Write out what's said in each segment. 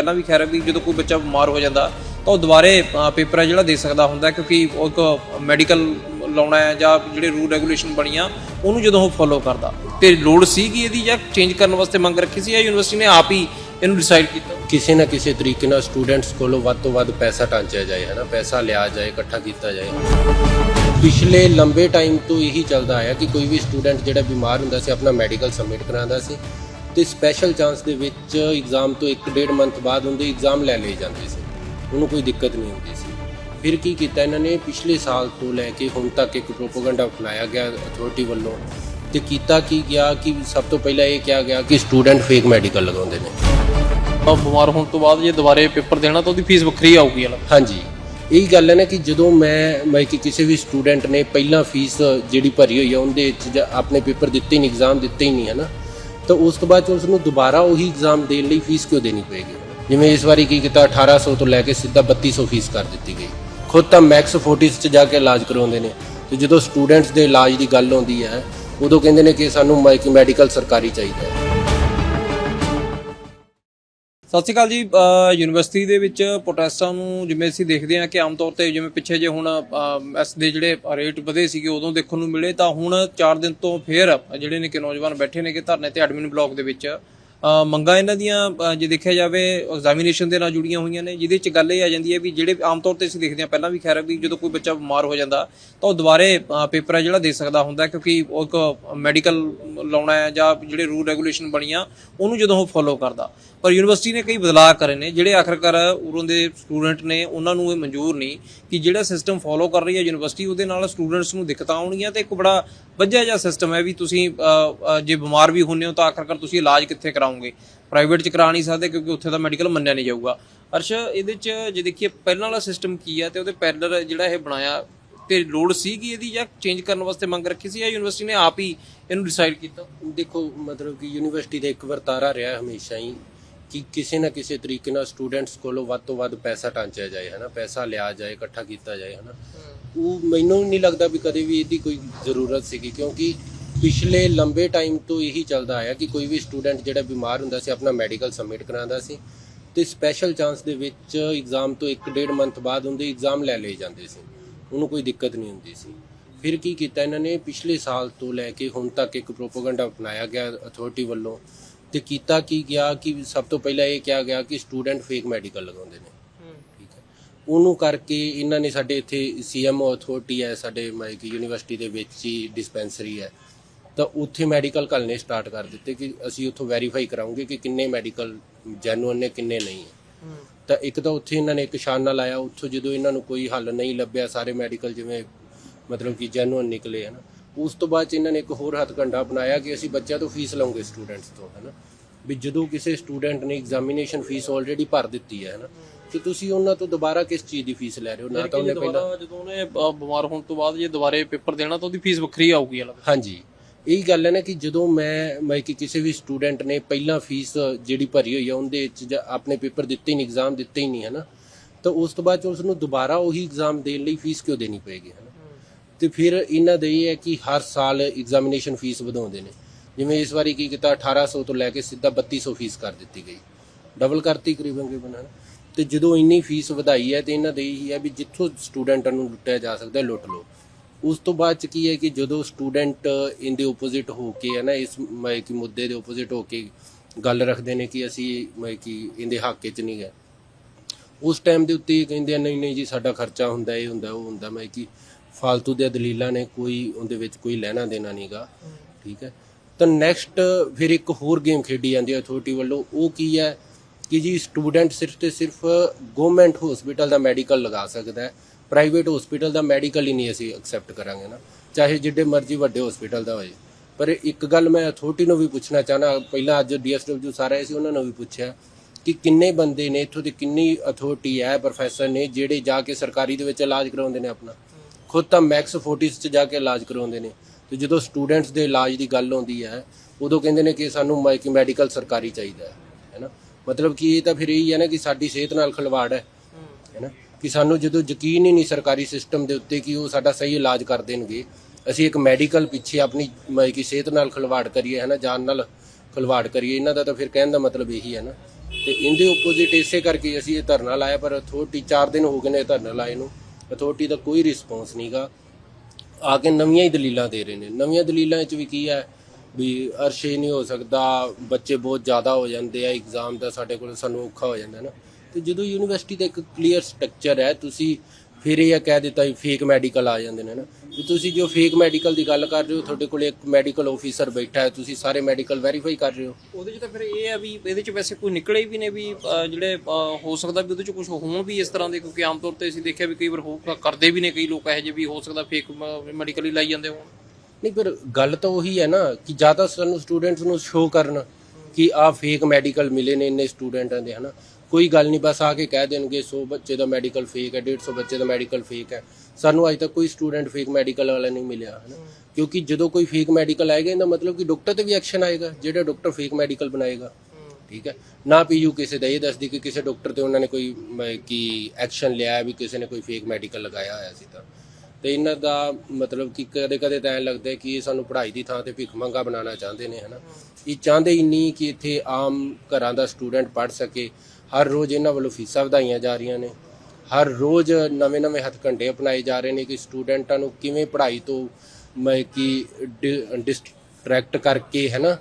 ਪਹਿਲਾਂ ਵੀ ਖੈਰ ਵੀ ਜਦੋਂ ਕੋਈ ਬੱਚਾ ਬਿਮਾਰ ਹੋ ਜਾਂਦਾ, ਤਾਂ ਉਹ ਦੁਬਾਰੇ ਪੇਪਰ ਜਿਹੜਾ ਦੇ ਸਕਦਾ ਹੁੰਦਾ ਕਿਉਂਕਿ ਉਹ ਇੱਕ ਮੈਡੀਕਲ ਲਾਉਣਾ ਹੈ ਜਾਂ ਜਿਹੜੇ ਰੂਲ ਰੈਗੂਲੇਸ਼ਨ ਬਣੀਆਂ, ਉਹਨੂੰ ਜਦੋਂ ਉਹ ਫੋਲੋ ਕਰਦਾ। ਤੇ ਲੋੜ ਸੀਗੀ ਇਹਦੀ ਜਾਂ ਚੇਂਜ ਕਰਨ ਵਾਸਤੇ ਮੰਗ ਰੱਖੀ ਸੀ ਜਾਂ ਯੂਨੀਵਰਸਿਟੀ ਨੇ ਆਪ ਹੀ ਇਹਨੂੰ ਡਿਸਾਈਡ ਕੀਤਾ? ਕਿਸੇ ਨਾ ਕਿਸੇ ਤਰੀਕੇ ਨਾਲ ਸਟੂਡੈਂਟਸ ਕੋਲੋਂ ਵੱਧ ਤੋਂ ਵੱਧ ਪੈਸਾ ਟਾਂਚਿਆ ਜਾਏ ਹੈ ਨਾ ਪੈਸਾ ਲਿਆ ਜਾਏ, ਇਕੱਠਾ ਕੀਤਾ ਜਾਏ। ਪਿਛਲੇ ਲੰਬੇ ਟਾਈਮ ਤੋਂ ਇਹੀ ਚੱਲਦਾ ਆਇਆ ਕਿ ਕੋਈ ਵੀ ਸਟੂਡੈਂਟ ਜਿਹੜਾ ਬਿਮਾਰ ਹੁੰਦਾ ਸੀ, ਆਪਣਾ ਮੈਡੀਕਲ ਸਬਮਿਟ ਕਰਾਉਂਦਾ ਸੀ। ਤੇ ਸਪੈਸ਼ਲ ਚਾਂਸ ਦੇ ਵਿੱਚ ਐਗਜ਼ਾਮ ਤੋਂ 1.5 ਮੰਥ ਬਾਅਦ ਉਹਦੇ ਐਗਜ਼ਾਮ ਲੈ ਲਏ ਜਾਂਦੇ ਸੀ। ਉਹਨੂੰ ਕੋਈ ਦਿੱਕਤ ਨਹੀਂ ਹੁੰਦੀ ਸੀ। ਫਿਰ ਕੀ ਕੀਤਾ ਇਹਨਾਂ ਨੇ? ਪਿਛਲੇ ਸਾਲ ਤੋਂ ਲੈ ਕੇ ਹੁਣ ਤੱਕ ਇੱਕ ਪ੍ਰੋਪਗੈਂਡਾ ਅਪਣਾਇਆ ਗਿਆ ਅਥਾਰਟੀ ਵੱਲੋਂ। ਤੇ ਕੀਤਾ ਕੀ ਗਿਆ ਕਿ ਸਭ ਤੋਂ ਪਹਿਲਾਂ ਇਹ ਕਿਹਾ ਗਿਆ ਕਿ ਸਟੂਡੈਂਟ ਫੇਕ ਮੈਡੀਕਲ ਲਗਾਉਂਦੇ ਨੇ। ਤਾਂ ਬਿਮਾਰ ਹੋਣ ਤੋਂ ਬਾਅਦ ਜੇ ਦੁਬਾਰੇ ਪੇਪਰ ਦੇਣਾ ਤਾਂ ਉਹਦੀ ਫੀਸ ਵੱਖਰੀ ਆਊਗੀ ਅਲੱਗ ਹਾਂਜੀ। ਇਹੀ ਗੱਲ ਹੈ ਨਾ ਕਿ ਜਦੋਂ ਮੈਂ ਮੈਂ ਕਿ ਕਿਸੇ ਵੀ ਸਟੂਡੈਂਟ ਨੇ ਪਹਿਲਾਂ ਫੀਸ ਜਿਹੜੀ ਭਰੀ ਹੋਈ ਹੈ ਉਹਦੇ ਵਿੱਚ ਆਪਣੇ ਪੇਪਰ ਦਿੱਤੇ ਹੀ ਨਹੀਂ ਐਗਜ਼ਾਮ ਦਿੱਤੇ ਹੀ ਨਹੀਂ ਹੈ ਨਾ ਤਾਂ ਉਸ ਤੋਂ ਬਾਅਦ 'ਚ ਉਸ ਨੂੰ ਦੁਬਾਰਾ ਉਹੀ ਐਗਜ਼ਾਮ ਦੇਣ ਲਈ ਫੀਸ ਕਿਉਂ ਦੇਣੀ ਪਏਗੀ? ਜਿਵੇਂ ਇਸ ਵਾਰੀ ਕੀ ਕੀਤਾ 1800 ਤੋਂ ਲੈ ਕੇ ਸਿੱਧਾ 3200 ਫੀਸ ਕਰ ਦਿੱਤੀ ਗਈ। ਖੁਦ ਤਾਂ ਮੈਕਸ ਫੋਰਟਿਸ 'ਚ ਜਾ ਕੇ ਇਲਾਜ ਕਰਵਾਉਂਦੇ ਨੇ। ਤੇ ਜਦੋਂ ਸਟੂਡੈਂਟਸ ਦੇ ਇਲਾਜ ਦੀ ਗੱਲ ਆਉਂਦੀ ਹੈ, ਉਦੋਂ ਕਹਿੰਦੇ ਨੇ ਕਿ ਸਾਨੂੰ ਮੈਡੀਕਲ ਸਰਕਾਰੀ ਚਾਹੀਦਾ ਹੈ। ਸਤਿ ਸ਼੍ਰੀ ਅਕਾਲ ਜੀ ਯੂਨੀਵਰਸਿਟੀ ਦੇ ਵਿੱਚ ਪ੍ਰੋਟੈਸਟਾਂ ਨੂੰ ਜਿਵੇਂ ਅਸੀਂ ਦੇਖਦੇ ਹਾਂ ਕਿ ਆਮ ਤੌਰ ਤੇ ਜਿਵੇਂ ਪਿੱਛੇ ਜੇ ਹੁਣ ਐਸ ਦੇ ਜਿਹੜੇ ਰੇਟ ਵਧੇ ਸੀਗੇ ਉਦੋਂ ਦੇਖਣ ਨੂੰ ਮਿਲੇ ਤਾਂ ਹੁਣ 4 ਦਿਨ ਤੋਂ ਫੇਰ ਜਿਹੜੇ ਨੇ ਕਿ ਨੌਜਵਾਨ ਬੈਠੇ ਨੇ ਕਿ ਧਰਨੇ ਤੇ ਐਡਮਿਨ ਬਲਾਕ ਦੇ ਵਿੱਚ। ਅ, ਮੰਗਾਂ ਇਹਨਾਂ ਦੀਆਂ ਜੇ ਦੇਖਿਆ ਜਾਵੇ ਐਗਜ਼ਾਮੀਨੇਸ਼ਨ ਦੇ ਨਾਲ ਜੁੜੀਆਂ ਹੋਈਆਂ ਨੇ ਜਿਹਦੇ ਚ ਗੱਲ ਇਹ ਆ ਜਾਂਦੀ ਹੈ ਵੀ ਜਿਹੜੇ ਆਮ ਤੌਰ ਤੇ ਅਸੀਂ ਦੇਖਦੇ ਹਾਂ ਪਹਿਲਾਂ ਵੀ ਖੈਰ ਵੀ ਜਦੋਂ ਕੋਈ ਬੱਚਾ ਬਿਮਾਰ ਹੋ ਜਾਂਦਾ ਤਾਂ ਉਹ ਦੁਬਾਰੇ ਪੇਪਰ ਹੈ ਜਿਹੜਾ ਦੇ ਸਕਦਾ ਹੁੰਦਾ ਕਿਉਂਕਿ ਉਹ ਇੱਕ ਮੈਡੀਕਲ ਲਾਉਣਾ ਹੈ ਜਾਂ ਜਿਹੜੇ ਰੂਲ ਰੈਗੂਲੇਸ਼ਨ ਬਣੀਆਂ ਉਹਨੂੰ ਜਦੋਂ ਉਹ ਫੋਲੋ ਕਰਦਾ। ਪਰ ਯੂਨੀਵਰਸਿਟੀ ਨੇ ਕਈ ਬਦਲਾਅ ਕਰੇ ਨੇ, ਜਿਹੜੇ ਆਖਰਕਾਰ ਉਰੋਂ ਦੇ ਸਟੂਡੈਂਟ ਨੇ, ਉਹਨਾਂ ਨੂੰ ਇਹ ਮਨਜ਼ੂਰ ਨਹੀਂ ਕਿ ਜਿਹੜਾ ਸਿਸਟਮ ਫੋਲੋ ਕਰ ਰਹੀ ਹੈ ਯੂਨੀਵਰਸਿਟੀ, ਉਹਦੇ ਨਾਲ ਸਟੂਡੈਂਟਸ ਨੂੰ ਦਿੱਕਤਾਂ ਆਉਣਗੀਆਂ ਤੇ ਇੱਕ ਬੜਾ ਵੱਜਿਆ ਜਿਹਾ ਸਿਸਟਮ ਹੈ ਵੀ ਤੁਸੀਂ ਜੇ ਬਿਮਾਰ ਵੀ ਹੁੰਨੇ ਹੋ ਤਾਂ ਆਖਰਕਾਰ ਤੁਸੀਂ ਇਲਾਜ ਕਿੱਥੇ ਕਰਾਉਂਗੇ ਪ੍ਰਾਈਵੇਟ ਚ ਕਰਾ ਨਹੀਂ ਸਕਦੇ ਕਿਉਂਕਿ ਉੱਥੇ ਦਾ ਮੈਡੀਕਲ ਮੰਨਿਆ ਨਹੀਂ ਜਾਊਗਾ। ਅਰਸ਼, ਇਹਦੇ ਚ ਜੇ ਦੇਖੀਏ ਪਹਿਲਾਂ ਵਾਲਾ ਸਿਸਟਮ ਕੀ ਹੈ ਤੇ ਉਹਦੇ ਪੈਰਲਰ ਜਿਹੜਾ ਇਹ ਬਣਾਇਆ ਤੇ ਲੋੜ ਸੀਗੀ ਇਹਦੀ ਜਾਂ ਚੇਂਜ ਕਰਨ ਵਾਸਤੇ ਮੰਗ ਰੱਖੀ ਸੀ ਜਾਂ ਯੂਨੀਵਰਸਿਟੀ ਨੇ ਆਪ ਹੀ ਇਹਨੂੰ ਡਿਸਾਈਡ ਕੀਤਾ? ਦੇਖੋ, ਮਤਲਬ ਕਿ ਯੂਨੀਵਰਸਿਟੀ ਦਾ ਇੱਕ ਵਰਤਾਰਾ ਰਿਹਾ ਹਮੇਸ਼ਾ ਹੀ। ਕਿ ਕਿਸੇ ਨਾ ਕਿਸੇ ਤਰੀਕੇ ਨਾਲ ਸਟੂਡੈਂਟਸ ਕੋਲੋਂ ਵੱਧ ਤੋਂ ਵੱਧ ਪੈਸਾ ਟਾਂਚਿਆ ਜਾਏ ਹਨਾ? ਪੈਸਾ ਲਿਆ ਜਾਏ ਇਕੱਠਾ ਕੀਤਾ ਜਾਏ ਹਨਾ? ਉਹ ਮੈਨੂੰ ਨਹੀਂ ਲੱਗਦਾ ਵੀ ਕਦੇ ਵੀ ਇਹਦੀ ਕੋਈ ਜ਼ਰੂਰਤ ਸੀਗੀ ਕਿਉਂਕਿ ਪਿਛਲੇ ਲੰਬੇ ਟਾਈਮ ਤੋਂ ਇਹੀ ਚੱਲਦਾ ਆਇਆ ਕਿ ਕੋਈ ਵੀ ਸਟੂਡੈਂਟ ਜਿਹੜਾ ਬਿਮਾਰ ਹੁੰਦਾ ਸੀ ਆਪਣਾ ਮੈਡੀਕਲ ਸਬਮਿਟ ਕਰਾਉਂਦਾ ਸੀ ਤੇ ਸਪੈਸ਼ਲ ਚਾਂਸ ਦੇ ਵਿੱਚ ਐਗਜ਼ਾਮ ਤੋਂ 1.5 ਮੰਥ ਬਾਅਦ ਉਹਦੇ ਐਗਜ਼ਾਮ ਲੈ ਲਏ ਜਾਂਦੇ ਸੀ। ਉਹਨੂੰ ਕੋਈ ਦਿੱਕਤ ਨਹੀਂ ਹੁੰਦੀ ਸੀ। ਫਿਰ ਕੀ ਕੀਤਾ ਇਹਨਾਂ ਨੇ? ਪਿਛਲੇ ਸਾਲ ਤੋਂ ਲੈ ਕੇ ਹੁਣ ਤੱਕ ਇੱਕ ਪ੍ਰੋਪਗੈਂਡਾ ਅਪਣਾਇਆ ਗਿਆ ਅਥਾਰਟੀ ਵੱਲੋਂ। ਤੇ ਕੀਤਾ ਕੀ ਗਿਆ ਕਿ ਸਭ ਤੋਂ ਪਹਿਲਾਂ ਇਹ ਕਿਹਾ ਗਿਆ ਕਿ ਸਟੂਡੈਂਟ ਫੇਕ ਮੈਡੀਕਲ ਲਗਾਉਂਦੇ ਨੇ। ਠੀਕ ਹੈ। ਉਹਨੂੰ ਕਰਕੇ ਇਹਨਾਂ ਨੇ ਸਾਡੇ ਇੱਥੇ ਸੀਐਮਓ ਅਥਾਰਟੀ ਹੈ ਸਾਡੇ ਮਾਈਕ ਯੂਨੀਵਰਸਿਟੀ ਦੇ ਵਿੱਚ ਹੀ ਡਿਸਪੈਂਸਰੀ ਹੈ। ਤਾਂ ਉੱਥੇ ਮੈਡੀਕਲ ਘੱਲਣੇ ਸਟਾਰਟ ਕਰ ਦਿੱਤੇ ਕਿ ਅਸੀਂ ਉੱਥੋਂ ਵੈਰੀਫਾਈ ਕਰਾਉਂਗੇ ਕਿ ਕਿੰਨੇ ਮੈਡੀਕਲ ਜੈਨੂਅਨ ਨੇ ਕਿੰਨੇ ਨਹੀਂ ਹੈ। ਤਾਂ ਇੱਕ ਤਾਂ ਉੱਥੇ ਇਹਨਾਂ ਨੇ ਇੱਕ ਛਾਨਾ ਲਾਇਆ ਉੱਥੋਂ ਜਦੋਂ ਇਹਨਾਂ ਨੂੰ ਕੋਈ ਹੱਲ ਨਹੀਂ ਲੱਭਿਆ ਸਾਰੇ ਮੈਡੀਕਲ ਜਿਵੇਂ ਮਤਲਬ ਕਿ ਜੈਨੂਅਨ ਨਿਕਲੇ ਹਨ ਉਸ ਤੋਂ ਬਾਅਦ 'ਚ ਇਹਨਾਂ ਨੇ ਇੱਕ ਹੋਰ ਹੱਥਕੰਡਾ ਅਪਣਾਇਆ ਕਿ ਅਸੀਂ ਬੱਚਿਆਂ ਤੋਂ ਫੀਸ ਲਵਾਂਗੇ ਸਟੂਡੈਂਟਸ ਤੋਂ ਹਨਾ? ਵੀ ਜਦੋਂ ਕਿਸੇ ਸਟੂਡੈਂਟ ਨੇ ਐਗਜ਼ਾਮੀਨੇਸ਼ਨ ਫੀਸ ਆਲਰੇਡੀ ਭਰ ਦਿੱਤੀ ਹੈ ਹਨਾ? ਤੇ ਤੁਸੀਂ ਉਹਨਾਂ ਤੋਂ ਦੁਬਾਰਾ ਕਿਸ ਚੀਜ਼ ਦੀ ਫੀਸ ਲੈ ਰਹੇ ਹੋ? ਨਾ ਤਾਂ ਉਹਨੇ ਪਹਿਲਾਂ ਜਦੋਂ ਉਹਨੇ ਬਿਮਾਰ ਹੋਣ ਤੋਂ ਬਾਅਦ ਜੇ ਦੁਬਾਰੇ ਪੇਪਰ ਦੇਣਾ ਤਾਂ ਉਹਦੀ ਫੀਸ ਵੱਖਰੀ ਆਊਗੀ ਅਲੱਗ ਹਾਂਜੀ। ਇਹੀ ਗੱਲ ਹੈ ਨਾ ਕਿ ਜਦੋਂ ਮੈਂ ਮੈਂ ਕਿ ਕਿਸੇ ਵੀ ਸਟੂਡੈਂਟ ਨੇ ਪਹਿਲਾਂ ਫੀਸ ਜਿਹੜੀ ਭਰੀ ਹੋਈ ਹੈ ਉਹਦੇ ਵਿੱਚ ਆਪਣੇ ਪੇਪਰ ਦਿੱਤੇ ਹੀ ਨਹੀਂ ਐਗਜ਼ਾਮ ਦਿੱਤੇ ਹੀ ਨਹੀਂ ਹੈ ਨਾ ਤਾਂ ਉਸ ਤੋਂ ਬਾਅਦ 'ਚ ਉਸ ਨੂੰ ਦੁਬਾਰਾ ਉਹੀ ਐਗਜ਼ਾਮ ਦੇਣ ਲਈ ਫੀਸ ਕਿਉਂ ਦੇਣੀ ਪਏਗੀ ਹੈ ਤੇ ਫਿਰ ਇਹਨਾਂ ਦਾ ਇਹ ਹੈ ਕਿ ਹਰ ਸਾਲ ਐਗਜ਼ਾਮੀਨੇਸ਼ਨ ਫੀਸ ਵਧਾਉਂਦੇ ਨੇ। ਜਿਵੇਂ ਇਸ ਵਾਰੀ ਕੀ ਕੀਤਾ 1800 ਤੋਂ ਲੈ ਕੇ ਸਿੱਧਾ 3200 ਫੀਸ ਕਰ ਦਿੱਤੀ ਗਈ। ਡਬਲ ਕਰਤੀ ਕਰੀਬਨ ਕਰੀਬਨ ਤੇ ਜਦੋਂ ਇੰਨੀ ਫੀਸ ਵਧਾਈ ਹੈ ਤੇ ਇਹਨਾਂ ਦੇ ਇਹੀ ਹੈ ਵੀ ਜਿੱਥੋਂ ਸਟੂਡੈਂਟਾਂ ਨੂੰ ਲੁੱਟਿਆ ਜਾ ਸਕਦਾ, ਲੁੱਟ ਲਓ। ਉਸ ਤੋਂ ਬਾਅਦ ਚ ਕੀ ਹੈ ਕਿ ਜਦੋਂ ਸਟੂਡੈਂਟ ਇਹਦੇ ਆਪੋਜ਼ਿਟ ਹੋ ਕੇ ਹੈ ਨਾ, ਇਸ ਕਿ ਮੁੱਦੇ ਦੇ ਆਪੋਜ਼ਿਟ ਹੋ ਕੇ ਗੱਲ ਰੱਖਦੇ ਨੇ ਕਿ ਅਸੀਂ ਕਿ ਇਹਦੇ ਹੱਕ 'ਚ ਨਹੀਂ ਗਏ। ਉਸ ਟਾਈਮ ਦੇ ਉੱਤੇ ਕਹਿੰਦੇ ਨਹੀਂ ਨਹੀਂ ਜੀ, ਸਾਡਾ ਖਰਚਾ ਹੁੰਦਾ, ਇਹ ਹੁੰਦਾ, ਉਹ ਹੁੰਦਾ। ਮੈਂ ਕਿ ਫालतू ਦੀਆਂ ਦਲੀਲਾਂ ਨੇ ਕੋਈ ਉਹਦੇ ਵਿੱਚ ਕੋਈ ਲੈਣਾ ਦੇਣਾ ਨਹੀਂਗਾ ਠੀਕ ਹੈ। ਤਾਂ ਨੈਕਸਟ ਫਿਰ ਇੱਕ ਹੋਰ ਗੇਮ ਖੇਡੀ ਜਾਂਦੀ ਹੈ ਅਥਾਰਟੀ ਵੱਲੋਂ। ਉਹ ਕੀ ਹੈ ਕਿ ਜੀ ਸਟੂਡੈਂਟ ਸਿਰਫ ਤੇ ਸਿਰਫ ਗਵਰਨਮੈਂਟ ਹਸਪੀਟਲ ਦਾ ਮੈਡੀਕਲ ਲਗਾ ਸਕਦਾ ਹੈ। ਪ੍ਰਾਈਵੇਟ ਹਸਪੀਟਲ ਦਾ ਮੈਡੀਕਲ ਹੀ ਨਹੀਂ ਅਸੀਂ ਐਕਸੈਪਟ ਕਰਾਂਗੇ ਨਾ। ਚਾਹੇ ਜਿੱਡੇ ਮਰਜ਼ੀ ਵੱਡੇ ਹਸਪੀਟਲ ਦਾ ਹੋਏ। ਪਰ ਇੱਕ ਗੱਲ ਮੈਂ ਅਥਾਰਟੀ ਨੂੰ ਵੀ ਪੁੱਛਣਾ ਚਾਹਨਾ। ਪਹਿਲਾਂ ਅੱਜ ਡੀਐਸਡਬਲਯੂ ਸਾਰੇ ਸੀ, ਉਹਨਾਂ ਨੂੰ ਵੀ ਪੁੱਛਿਆ ਕਿ ਕਿੰਨੇ ਬੰਦੇ ਨੇ, ਇੱਥੋਂ ਦੀ ਕਿੰਨੀ ਅਥਾਰਟੀ ਹੈ ਪ੍ਰੋਫੈਸਰ ਨੇ, ਜਿਹੜੇ ਜਾ ਕੇ ਸਰਕਾਰੀ ਦੇ ਵਿੱਚ ਇਲਾਜ ਕਰਾਉਂਦੇ ਨੇ ਆਪਣਾ। ਖੁਦ ਤਾਂ ਮੈਕਸ ਫੋਰਟਿਸ 'ਚ ਜਾ ਕੇ ਇਲਾਜ ਕਰਾਉਂਦੇ ਨੇ। ਤੇ ਜਦੋਂ ਸਟੂਡੈਂਟਸ ਦੇ ਇਲਾਜ ਦੀ ਗੱਲ ਆਉਂਦੀ ਹੈ ਉਦੋਂ ਕਹਿੰਦੇ ਨੇ ਕਿ ਸਾਨੂੰ ਮੈਡੀਕਲ ਸਰਕਾਰੀ ਚਾਹੀਦਾ ਹੈ ਹੈਨਾ ਮਤਲਬ ਕਿ ਇਹ ਤਾਂ ਫਿਰ ਇਹੀ ਹੈ ਨਾ ਕਿ ਸਾਡੀ ਸਿਹਤ ਨਾਲ ਖਿਲਵਾੜ ਹੈ ਹੈਨਾ ਕਿ ਸਾਨੂੰ ਜਦੋਂ ਯਕੀਨ ਹੀ ਨਹੀਂ ਸਰਕਾਰੀ ਸਿਸਟਮ ਦੇ ਉੱਤੇ ਕਿ ਉਹ ਸਾਡਾ ਸਹੀ ਇਲਾਜ ਕਰ ਦੇਣਗੇ ਅਸੀਂ ਇੱਕ ਮੈਡੀਕਲ ਪਿੱਛੇ ਆਪਣੀ ਕਿ ਸਿਹਤ ਨਾਲ ਖਿਲਵਾੜ ਕਰੀਏ ਹੈਨਾ ਜਾਨ ਨਾਲ ਖਿਲਵਾੜ ਕਰੀਏ ਇਹਨਾਂ ਦਾ ਤਾਂ ਫਿਰ ਕਹਿਣ ਦਾ ਮਤਲਬ ਇਹੀ ਹੈ ਨਾ। ਤੇ ਇਹਦੇ ਆਪੋਜ਼ਿਟ ਇਸੇ ਕਰਕੇ ਅਸੀਂ ਇਹ ਧਰਨਾ ਲਾਇਆ ਪਰ ਅਥਾਰਟੀ 4 ਦਿਨ ਹੋ ਗਏ ਨੇ ਧਰਨਾ ਲਾਏ ਨੂੰ। ਅਥਾਰਟੀ ਦਾ ਕੋਈ ਰਿਸਪੌਂਸ ਨਹੀਂਗਾ ਆ ਕੇ ਨਵੀਆਂ ਹੀ ਦਲੀਲਾਂ ਦੇ ਰਹੇ ਨੇ। ਨਵੀਆਂ ਦਲੀਲਾਂ ਵਿੱਚ ਵੀ ਕੀ ਹੈ ਵੀ ਅਰਸ਼ੇ ਨਹੀਂ ਹੋ ਸਕਦਾ, ਬੱਚੇ ਬਹੁਤ ਜ਼ਿਆਦਾ ਹੋ ਜਾਂਦੇ ਆ ਐਗਜ਼ਾਮ ਦਾ ਸਾਡੇ ਕੋਲ ਸਾਨੂੰ ਔਖਾ ਹੋ ਜਾਂਦਾ ਨਾ। ਤੇ ਜਦੋਂ ਯੂਨੀਵਰਸਿਟੀ ਦਾ ਇੱਕ ਕਲੀਅਰ ਸਟਰਕਚਰ ਹੈ, ਤੁਸੀਂ ਫਿਰ ਇਹ ਕਹਿ ਦਿੱਤਾ ਵੀ ਫੇਕ ਮੈਡੀਕਲ ਆ ਜਾਂਦੇ ਨੇ ਨਾ। ਵੀ ਤੁਸੀਂ ਜੋ ਫੇਕ ਮੈਡੀਕਲ ਦੀ ਗੱਲ ਕਰ ਰਹੇ ਹੋ ਤੁਹਾਡੇ ਕੋਲ ਇੱਕ ਮੈਡੀਕਲ ਆਫੀਸਰ ਬੈਠਾ ਹੈ ਤੁਸੀਂ ਸਾਰੇ ਮੈਡੀਕਲ ਵੈਰੀਫਾਈ ਕਰ ਰਹੇ ਹੋ। ਉਹਦੇ 'ਚ ਤਾਂ ਫਿਰ ਇਹ ਹੈ ਵੀ ਇਹਦੇ 'ਚ ਵੈਸੇ ਕੋਈ ਨਿਕਲੇ ਵੀ ਨੇ ਵੀ ਜਿਹੜੇ ਹੋ ਸਕਦਾ ਵੀ ਉਹਦੇ 'ਚ ਕੁਝ ਹੋਣ ਵੀ ਇਸ ਤਰ੍ਹਾਂ ਦੇ ਕਿਉਂਕਿ ਆਮ ਤੌਰ ਤੇ ਅਸੀਂ ਦੇਖਿਆ ਵੀ ਕਈ ਵਾਰ ਹੋ ਕਰਦੇ ਵੀ ਨੇ ਕਈ ਲੋਕ ਇਹੋ ਜਿਹੇ ਵੀ ਹੋ ਸਕਦਾ ਫੇਕ ਮੈਡੀਕਲ ਹੀ ਲਾਈ ਜਾਂਦੇ ਹੋਣ। ਨਹੀਂ ਪਰ ਗੱਲ ਤਾਂ ਉਹੀ ਹੈ ਨਾ ਕਿ ਜ਼ਿਆਦਾ ਸਾਨੂੰ ਸਟੂਡੈਂਟਸ ਨੂੰ ਸ਼ੋਅ ਕਰਨ ਕਿ ਆਹ ਫੇਕ ਮੈਡੀਕਲ ਮਿਲੇ ਨੇ ਇੰਨੇ ਸਟੂਡੈਂਟਾਂ ਦੇ ਹਨਾ। ਕੋਈ ਗੱਲ ਨਹੀਂ, ਬਸ ਆ ਕੇ ਕਹਿ ਦੇਣਗੇ 100 ਬੱਚੇ ਦਾ ਮੈਡੀਕਲ ਫੇਕ ਹੈ 150 ਬੱਚੇ ਦਾ ਮੈਡੀਕਲ ਫੇਕ ਹੈ। ਸਾਨੂੰ ਅਜੇ ਤੱਕ ਕੋਈ ਸਟੂਡੈਂਟ ਫੇਕ ਮੈਡੀਕਲ ਵਾਲਾ ਨਹੀਂ ਮਿਲਿਆ, ਹਨਾ? ਕਿਉਂਕਿ ਜਦੋਂ ਕੋਈ ਫੇਕ ਮੈਡੀਕਲ ਆਏਗਾ, ਇਹਦਾ ਮਤਲਬ ਕਿ ਡਾਕਟਰ ਤੇ ਵੀ ਐਕਸ਼ਨ ਆਏਗਾ, ਜਿਹੜਾ ਡਾਕਟਰ ਫੇਕ ਮੈਡੀਕਲ ਬਣਾਏਗਾ। ਠੀਕ ਹੈ? ਨਾ ਪੀਯੂ ਕਿਸੇ ਦਾ ਇਹ ਦੱਸਦੀ ਕਿ ਕਿਸੇ ਡਾਕਟਰ ਤੇ ਉਹਨਾਂ ਨੇ ਕੋਈ ਕੀ ਐਕਸ਼ਨ ਲਿਆ ਵੀ ਕਿਸੇ ਨੇ ਕੋਈ ਫੇਕ ਮੈਡੀਕਲ ਲਗਾਇਆ ਹੋਇਆ ਸੀ ਤਾਂ। ਤੇ ਇਹਨਾਂ ਦਾ ਮਤਲਬ ਕਿ ਕਦੇ ਕਦੇ ਤਾਂ ਐਂ ਲੱਗਦਾ ਕਿ ਇਹ ਸਾਨੂੰ ਪੜ੍ਹਾਈ ਦੀ ਥਾਂ ਤੇ ਭਿੱਖ ਮੰਗਾ ਬਣਾਉਣਾ ਚਾਹੁੰਦੇ ਨੇ, ਹਨਾ? ਇਹ ਚਾਹੁੰਦੇ ਹੀ ਨਹੀਂ ਕਿ ਇੱਥੇ ਆਮ ਘਰਾਂ ਦਾ ਸਟੂਡੈਂਟ ਪੜ੍ਹ ਸਕੇ ਹਰ ਰੋਜ਼ ਇਹਨਾਂ ਵੱਲੋਂ ਫੀਸਾਂ ਵਧਾਈਆਂ ਜਾ ਰਹੀਆਂ ਨੇ। ਹਰ ਰੋਜ਼ ਨਵੇਂ-ਨਵੇਂ ਹੱਥਕੰਡੇ ਅਪਣਾਏ ਜਾ ਰਹੇ ਨੇ ਕਿ ਸਟੂਡੈਂਟਾਂ ਨੂੰ ਕਿਵੇਂ ਪੜ੍ਹਾਈ ਤੋਂ ਮੈਂ ਕਿ ਡਿਸਟਰੈਕਟ ਕਰਕੇ, ਹੈ ਨਾ,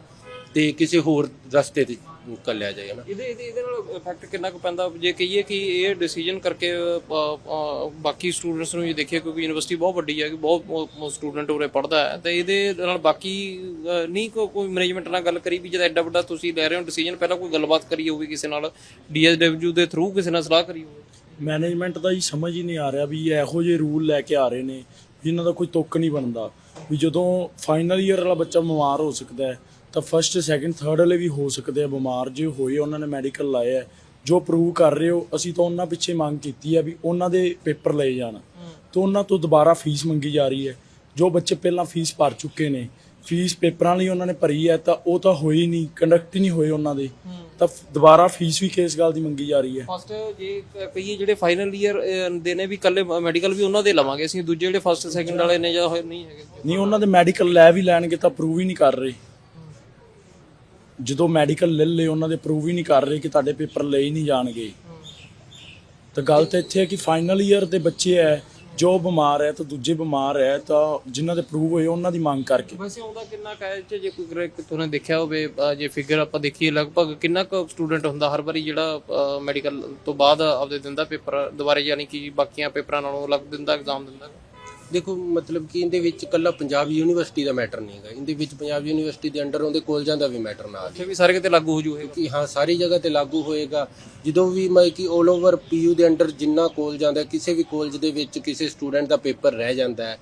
ਤੇ ਕਿਸੇ ਹੋਰ ਰਸਤੇ ਤੇ ਕੱਲਿਆ ਜਾਏ ਹਨਾ ਇਹਦੇ ਇਹਦੇ ਇਹਦੇ ਨਾਲ ਇਫੈਕਟ ਕਿੰਨਾ ਕੁ ਪੈਂਦਾ? ਜੇ ਕਹੀਏ ਕਿ ਇਹ ਡਿਸੀਜਨ ਕਰਕੇ ਬਾਕੀ ਸਟੂਡੈਂਟਸ ਨੂੰ ਇਹ ਦੇਖਿਆ ਕਿਉਂਕਿ ਯੂਨੀਵਰਸਿਟੀ ਬਹੁਤ ਵੱਡੀ ਹੈ ਕਿ ਬਹੁਤ ਸਟੂਡੈਂਟ ਉਰੇ ਪੜਦਾ ਹੈ। ਤੇ ਇਹਦੇ ਨਾਲ ਬਾਕੀ ਨਹੀਂ ਕੋਈ ਮੈਨੇਜਮੈਂਟ ਨਾਲ ਗੱਲ ਕਰੀ ਵੀ ਜਦ ਐਡਾ ਵੱਡਾ ਤੁਸੀਂ ਲੈ ਰਹੇ ਹੋ ਡਿਸੀਜਨ ਪਹਿਲਾਂ ਕੋਈ ਗੱਲਬਾਤ ਕਰੀ ਹੋਵੇ ਕਿਸੇ ਨਾਲ? ਡੀਐਸਡਬਲਯੂ ਦੇ ਥਰੂ ਕਿਸੇ ਨਾਲ ਸਲਾਹ ਕਰੀ ਹੋਵੇ ਮੈਨੇਜਮੈਂਟ ਦਾ ਹੀ ਸਮਝ ਹੀ ਨਹੀਂ ਆ ਰਿਹਾ ਵੀ ਇਹ ਜਿਹੇ ਰੂਲ ਲੈ ਕੇ ਆ ਰਹੇ ਨੇ ਇਹਨਾਂ ਦਾ ਕੋਈ ਤੁੱਕ ਨਹੀਂ ਬਣਦਾ। ਵੀ ਜਦੋਂ ਫਾਈਨਲ ਈਅਰ ਵਾਲਾ ਬੱਚਾ ਬਿਮਾਰ ਹੋ ਸਕਦਾ ਹੈ ਤਾਂ ਫਸਟ ਸੈਕੰਡ ਥਰਡ ਵਾਲੇ ਵੀ ਹੋ ਸਕਦੇ ਆ ਬਿਮਾਰ ਜੇ ਹੋਏ ਉਹਨਾਂ ਨੇ ਮੈਡੀਕਲ ਲਾਏ ਆ ਜੋ ਪ੍ਰੂਵ ਕਰ ਰਹੇ ਹੋ ਅਸੀਂ ਤਾਂ ਉਹਨਾਂ ਪਿੱਛੇ ਮੰਗ ਕੀਤੀ ਹੈ ਵੀ ਉਹਨਾਂ ਦੇ ਪੇਪਰ ਲਏ ਜਾਣ। ਤਾਂ ਉਹਨਾਂ ਤੋਂ ਦੁਬਾਰਾ ਫੀਸ ਮੰਗੀ ਜਾ ਰਹੀ ਹੈ। ਜੋ ਬੱਚੇ ਪਹਿਲਾਂ ਫੀਸ ਭਰ ਚੁੱਕੇ ਨੇ ਫੀਸ ਪੇਪਰਾਂ ਲਈ ਉਹਨਾਂ ਨੇ ਭਰੀ ਹੈ ਤਾਂ ਉਹ ਤਾਂ ਹੋਈ ਨਹੀਂ ਕੰਡਕਟ ਹੀ ਨਹੀਂ ਹੋਏ ਉਹਨਾਂ ਦੇ। ਤਾਂ ਦੁਬਾਰਾ ਫੀਸ ਵੀ ਕਿਸ ਗੱਲ ਦੀ ਮੰਗੀ ਜਾ ਰਹੀ ਹੈ? ਫਸਟ ਜੇ ਕਹੀਏ ਜਿਹੜੇ ਫਾਈਨਲ ਈਅਰ ਦੇ ਨੇ ਵੀ ਕੱਲੇ ਮੈਡੀਕਲ ਵੀ ਉਹਨਾਂ ਦੇ ਲਵਾਂਗੇ ਅਸੀਂ ਦੂਜੇ ਜਿਹੜੇ ਫਸਟ ਸੈਕੰਡ ਵਾਲੇ ਨੇ ਜਾਂ ਨਹੀਂ ਹੈਗੇ। ਨਹੀਂ ਉਹਨਾਂ ਦੇ ਮੈਡੀਕਲ ਲੈ ਵੀ ਲੈਣਗੇ ਤਾਂ ਪ੍ਰੂਵ ਹੀ ਨਹੀਂ ਕਰ ਰਹੇ। ਜਦੋਂ ਮੈਡੀਕਲ ਲੈ ਲਏ ਉਹਨਾਂ ਦੇ ਪ੍ਰੂਵ ਹੀ ਨਹੀਂ ਕਰ ਰਹੇ ਕਿ ਤੁਹਾਡੇ ਪੇਪਰ ਲਏ ਨਹੀਂ ਜਾਣਗੇ। ਤਾਂ ਗੱਲ ਤਾਂ ਇੱਥੇ ਹੈ ਕਿ ਫਾਈਨਲ ਈਅਰ ਦੇ ਬੱਚੇ ਹੈ ਜੋ ਬਿਮਾਰ ਹੈ ਤਾਂ ਦੂਜੇ ਬਿਮਾਰ ਹੈ ਤਾਂ ਜਿਨ੍ਹਾਂ ਦੇ ਪ੍ਰੂਵ ਹੋਏ ਉਹਨਾਂ ਦੀ ਮੰਗ ਕਰਕੇ। ਵੈਸੇ ਉਹਦਾ ਕਿੰਨਾ ਕਾਇ ਚ ਜੇ ਕੋਈ ਗ੍ਰੇ- ਤੁਹਾਨੂੰ ਦੇਖਿਆ ਹੋਵੇ ਅ, ਜੇ ਫਿਗਰ ਆਪਾਂ ਦੇਖੀਏ ਲਗਭਗ ਕਿੰਨਾ ਕੁ ਸਟੂਡੈਂਟ ਹੁੰਦਾ ਹਰ ਵਾਰੀ ਜਿਹੜਾ ਮੈਡੀਕਲ ਤੋਂ ਬਾਅਦ ਆਪਦੇ ਦਿੰਦਾ ਪੇਪਰ ਦੁਬਾਰੇ ਯਾਨੀ ਕਿ ਬਾਕੀਆਂ ਪੇਪਰਾਂ ਨਾਲੋਂ ਅਲੱਗ ਦਿੰਦਾ ਐਗਜ਼ਾਮ ਦਿੰਦਾ। ਦੇਖੋ ਮਤਲਬ ਕਿ ਇਹਦੇ ਵਿੱਚ ਕੱਲਾ ਪੰਜਾਬ ਯੂਨੀਵਰਸਿਟੀ ਦਾ ਮੈਟਰ ਨਹੀਂ ਹੈਗਾ। ਇਹਦੇ ਵਿੱਚ ਪੰਜਾਬ ਯੂਨੀਵਰਸਿਟੀ ਦੇ ਅੰਡਰ ਉਹਦੇ ਕਾਲਜਾਂ ਦਾ ਵੀ ਮੈਟਰ ਨਾਲ ਇੱਥੇ ਵੀ ਸਾਰੇ ਕਿਤੇ ਲਾਗੂ ਹੋ ਜੂ ਇਹ ਕਿ ਹਾਂ ਸਾਰੀ ਜਗ੍ਹਾ ਤੇ ਲਾਗੂ ਹੋਏਗਾ। ਜਦੋਂ ਵੀ ਮੈਂ ਕਿ 올 ਓਵਰ ਪੀਯੂ ਦੇ ਅੰਡਰ ਜਿੰਨਾ ਕਾਲਜ ਆਉਂਦਾ ਕਿਸੇ ਵੀ ਕਾਲਜ ਦੇ ਵਿੱਚ ਕਿਸੇ ਸਟੂਡੈਂਟ ਦਾ ਪੇਪਰ ਰਹਿ ਜਾਂਦਾ ਹੈ।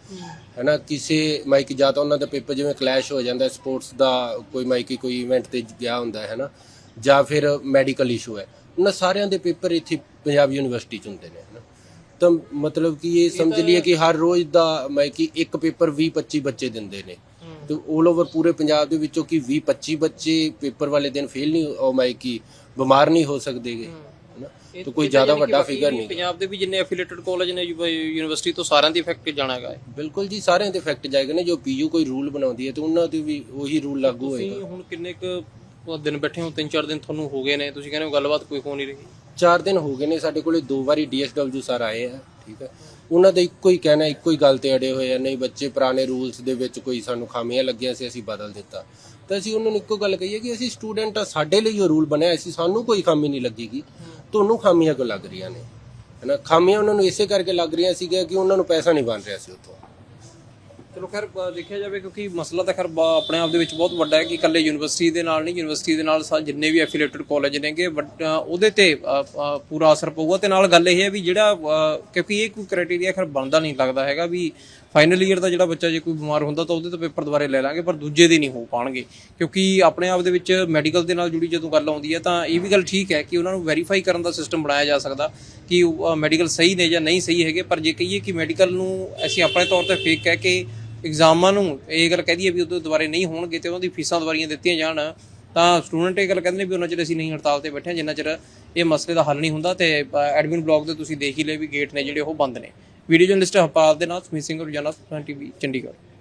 ਹੈਨਾ ਕਿਸੇ ਮੈਂ ਕਿ ਜਾਂ ਤਾਂ ਉਹਨਾਂ ਦਾ ਪੇਪਰ ਜਿਵੇਂ ਕਲੈਸ਼ ਹੋ ਜਾਂਦਾ ਸਪੋਰਟਸ ਦਾ ਕੋਈ ਮੈਂ ਕਿ ਕੋਈ ਇਵੈਂਟ ਤੇ ਗਿਆ ਹੁੰਦਾ ਹੈ ਹੈਨਾ। ਜਾਂ ਫਿਰ ਮੈਡੀਕਲ ਇਸ਼ੂ ਹੈ। ਉਹਨਾਂ ਸਾਰਿਆਂ ਦੇ ਪੇਪਰ ਇੱਥੇ ਪੰਜਾਬ ਯੂਨੀਵਰਸਿਟੀ ਚ ਹੁੰਦੇ ਨੇ ਤਾਂ ਮਤਲਬ ਕਿ ਇਹ ਸਮਝ ਲਈਏ ਕਿ ਹਰ ਰੋਜ਼ ਦਾ ਮੈਂ ਕਿ ਇੱਕ ਪੇਪਰ 20 25 ਬੱਚੇ ਦਿੰਦੇ ਨੇ। ਤੇ 올 ਓਵਰ ਪੂਰੇ ਪੰਜਾਬ ਦੇ ਵਿੱਚੋਂ ਕਿ 20 25 ਬੱਚੇ ਪੇਪਰ ਵਾਲੇ ਦਿਨ ਫੇਲ ਨਹੀਂ ਉਹ ਮੈਂ ਕਿ ਬਿਮਾਰ ਨਹੀਂ ਹੋ ਸਕਦੇਗੇ ਹੈਨਾ? ਤਾਂ ਕੋਈ ਜ਼ਿਆਦਾ ਵੱਡਾ ਫਿਗਰ ਨਹੀਂ ਪੰਜਾਬ ਦੇ ਵੀ ਜਿੰਨੇ ਐਫੀਲੀਏਟਡ ਕਾਲਜ ਨੇ ਯੂਨੀਵਰਸਿਟੀ ਤੋਂ ਸਾਰਿਆਂ ਦੀ ਇਫੈਕਟ ਜਾਣਾ ਹੈਗਾ ਇਹ। ਬਿਲਕੁਲ ਜੀ ਸਾਰਿਆਂ ਤੇ ਇਫੈਕਟ ਜਾਏਗਾ ਨਾ ਜੋ ਪੀਯੂ ਕੋਈ ਰੂਲ ਬਣਾਉਂਦੀ ਹੈ ਤੇ ਉਹਨਾਂ ਤੇ ਵੀ ਉਹੀ ਰੂਲ ਲਾਗੂ ਤੁਸੀਂ ਹੋਏਗਾ। ਹੁਣ ਕਿੰਨੇ ਕੁ ਦਿਨ ਬੈਠੇ ਹੋ ਤਿੰਨ ਚਾਰ ਦਿਨ ਤੁਹਾਨੂੰ ਹੋ ਗਏ ਨੇ ਤੁਸੀਂ ਕਹਿੰਦੇ ਹੋ ਗੱਲਬਾਤ ਕੋਈ ਹੋ ਨਹੀਂ ਰਹੀ। ਚਾਰ ਦਿਨ ਹੋ ਗਏ ਨੇ, ਸਾਡੇ ਕੋਲੇ ਦੋ ਵਾਰੀ ਡੀਐਸਡਬਲਯੂ ਸਰ ਆਏ ਆ, ਠੀਕ ਹੈ ਉਹਨਾਂ ਦਾ ਇੱਕੋ ਹੀ ਕਹਿਣਾ, ਇੱਕੋ ਹੀ ਗੱਲ ਤੇ ਅੜੇ ਹੋਏ ਆ, ਨਹੀਂ ਬੱਚੇ ਪੁਰਾਣੇ ਰੂਲਸ ਦੇ ਵਿੱਚ ਕੋਈ ਸਾਨੂੰ ਖਾਮੀਆਂ ਲੱਗੀਆਂ ਸੀ, ਅਸੀਂ ਬਦਲ ਦਿੱਤਾ। ਤਾਂ ਅਸੀਂ ਉਹਨਾਂ ਨੂੰ ਇੱਕੋ ਗੱਲ ਕਹੀਏ ਕਿ ਅਸੀਂ ਸਟੂਡੈਂਟ ਆ, ਸਾਡੇ ਲਈ ਉਹ ਰੂਲ ਬਣਿਆ ਸੀ ਸਾਨੂੰ ਕੋਈ ਖਾਮੀ ਨਹੀਂ ਲੱਗੇਗੀ। ਤੁਹਾਨੂੰ ਖਾਮੀਆਂ ਕਿਉਂ ਲੱਗ ਰਹੀਆਂ ਨੇ? ਹੈਨਾ, ਖਾਮੀਆਂ ਉਹਨਾਂ ਨੂੰ ਇਸੇ ਕਰਕੇ ਲੱਗ ਰਹੀਆਂ ਸੀਗੀਆਂ ਕਿ ਉਹਨਾਂ ਨੂੰ ਪੈਸਾ ਨਹੀਂ ਬਣ ਰਿਹਾ ਸੀ ਉੱਥੋਂ। ਚਲੋ ਖੈਰ ਅ, ਦੇਖਿਆ ਜਾਵੇ ਕਿਉਂਕਿ ਮਸਲਾ ਤਾਂ ਖੈਰ ਬ- ਆਪਣੇ ਆਪ ਦੇ ਵਿੱਚ ਬਹੁਤ ਵੱਡਾ ਹੈ ਕਿ ਇਕੱਲੇ ਯੂਨੀਵਰਸਿਟੀ ਦੇ ਨਾਲ ਨਹੀਂ ਯੂਨੀਵਰਸਿਟੀ ਦੇ ਨਾਲ ਸਾ- ਜਿੰਨੇ ਵੀ ਐਫੀਲੀਏਟਡ ਕਾਲਜ ਨੇਗੇ ਵੱਡ- ਅ, ਉਹਦੇ ਤੇ ਅ, ਅ, ਪੂਰਾ ਅਸਰ ਪਊਗਾ। ਤੇ ਨਾਲ ਗੱਲ ਇਹ ਹੈ ਵੀ ਜਿਹੜਾ ਅ, ਕਿਉਂਕਿ ਇਹ ਕੋਈ ਕ੍ਰਾਈਟੇਰੀਆ ਖੈਰ ਬਣਦਾ ਨਹੀਂ ਲੱਗਦਾ ਹੈਗਾ ਵੀ ਫਾਈਨਲ ਈਅਰ ਦਾ ਜਿਹੜਾ ਬੱਚਾ ਜੇ ਕੋਈ ਬਿਮਾਰ ਹੁੰਦਾ ਤਾਂ ਉਹਦੇ ਤੋਂ ਪੇਪਰ ਦੁਬਾਰੇ ਲੈ ਲਾਂਗੇ ਪਰ ਦੂਜੇ ਦੇ ਨਹੀਂ ਹੋ ਪਾਣਗੇ। ਕਿਉਂਕਿ ਆਪਣੇ ਆਪ ਦੇ ਵਿੱਚ ਮੈਡੀਕਲ ਦੇ ਨਾਲ ਜੁੜੀ ਜਦੋਂ ਗੱਲ ਆਉਂਦੀ ਹੈ ਤਾਂ ਇਹ ਵੀ ਗੱਲ ਠੀਕ ਹੈ ਕਿ ਉਹਨਾਂ ਨੂੰ ਵੈਰੀਫਾਈ ਕਰਨ ਦਾ ਸਿਸਟਮ ਬਣਾਇਆ ਜਾ ਸਕਦਾ ਕਿ ਮੈਡੀਕਲ ਸਹੀ ਨੇ ਜਾਂ ਨਹੀਂ ਸਹੀ ਹੈਗੇ ਪਰ ਜੇ ਕਹੀਏ ਕਿ ਮੈਡੀਕਲ ਨੂੰ ਅਸੀਂ ਆਪਣੇ ਤੌਰ ਤੇ ਫੇਕ ਕਹਿ ਕੇ ਐਗਜ਼ਾਮਾਂ ਨੂੰ ਇਹ ਗੱਲ ਕਹਿ ਦਈਏ ਵੀ ਉਦੋਂ ਦੁਬਾਰੇ ਨਹੀਂ ਹੋਣਗੇ ਤੇ ਉਹਨਾਂ ਦੀ ਫੀਸਾਂ ਦੁਬਾਰੀਆਂ ਦਿੱਤੀਆਂ ਜਾਣ, ਤਾਂ ਸਟੂਡੈਂਟ ਇਹ ਗੱਲ ਕਹਿੰਦੇ ਨੇ ਵੀ ਉਹਨਾਂ ਚਿਰ ਅਸੀਂ ਨਹੀਂ ਹੜਤਾਲ ਤੇ ਬੈਠੇ ਹਾਂ, ਜਿੰਨਾ ਚਿਰ ਇਹ ਮਸਲੇ ਦਾ ਹੱਲ ਨਹੀਂ ਹੁੰਦਾ ਤੇ ਐਡਮਿਨ ਬਲਾਕ ਦੇ ਤੁਸੀਂ ਦੇਖ ਹੀ ਲਏ ਵੀ ਗੇਟ ਨੇ ਜਿਹੜੇ ਉਹ ਬੰਦ ਨੇ। ਵੀਡੀਓ ਜਰਨਲਿਸਟ ਹਰਪਾਲ ਦੇ ਨਾਲ ਸਮੀਤ ਸਿੰਘ, ਰੋਜ਼ਾਨਾ ਟੀਵੀ ਚੰਡੀਗੜ੍ਹ।